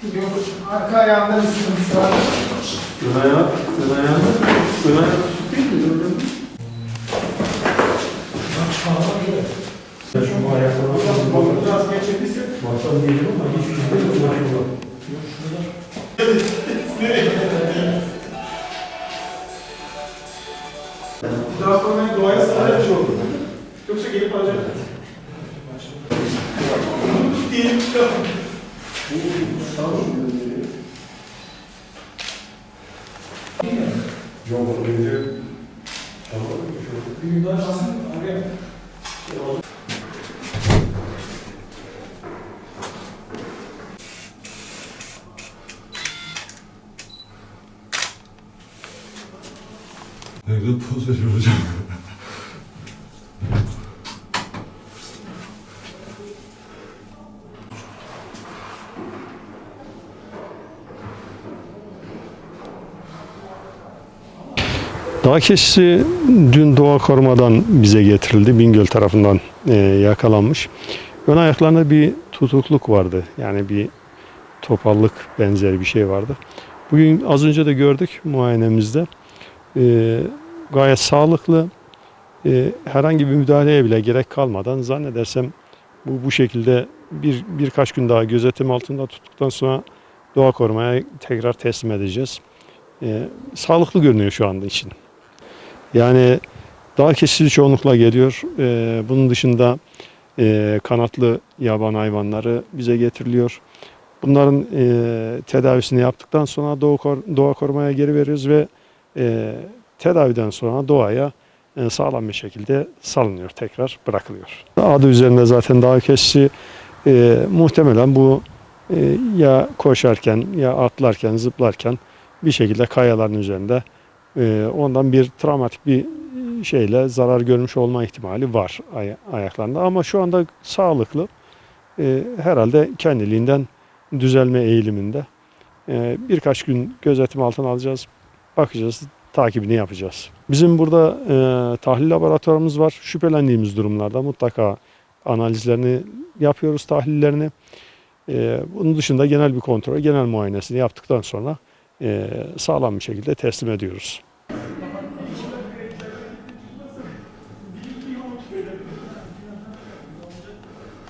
Yok, arka ayağında bir sıkıntısı var. Ön ayağı, ön ayağında, ön ayağı tutuk değil mi? Mi? Ben şu ayaklarına kolu biraz geçebilirsin. baksam diyelim ama hiç kimde yok maşallah. Biraz sonra beni doğaya saracak şey olur. Yoksa gelip alacak. Diyelim çıkalım. Yok, öyle. Bir gün daha şansın Dağ keçisi dün Doğa Koruma'dan bize getirildi. Bingöl tarafından e, yakalanmış. Ön ayaklarında bir tutukluk vardı. Yani bir topallık benzeri bir şey vardı. Bugün az önce de gördük muayenemizde. E, gayet sağlıklı. E, herhangi bir müdahaleye bile gerek kalmadan zannedersem bu bu şekilde bir birkaç gün daha gözetim altında tuttuktan sonra Doğa Koruma'ya tekrar teslim edeceğiz. E, sağlıklı görünüyor şu anda için. Yani dağ keçisi çoğunlukla geliyor. Ee, bunun dışında e, kanatlı yaban hayvanları bize getiriliyor. Bunların e, tedavisini yaptıktan sonra doğa, kor- doğa korumaya geri veriyoruz ve e, tedaviden sonra doğaya e, sağlam bir şekilde salınıyor, tekrar bırakılıyor. Adı üzerinde zaten dağ keçisi e, muhtemelen bu e, ya koşarken ya atlarken, zıplarken bir şekilde kayaların üzerinde ondan bir travmatik bir şeyle zarar görmüş olma ihtimali var ay- ayaklarında. Ama şu anda sağlıklı. Ee, herhalde kendiliğinden düzelme eğiliminde. Ee, birkaç gün gözetim altına alacağız. Bakacağız, takibini yapacağız. Bizim burada e, tahlil laboratuvarımız var. Şüphelendiğimiz durumlarda mutlaka analizlerini yapıyoruz, tahlillerini. Ee, bunun dışında genel bir kontrol, genel muayenesini yaptıktan sonra e, sağlam bir şekilde teslim ediyoruz.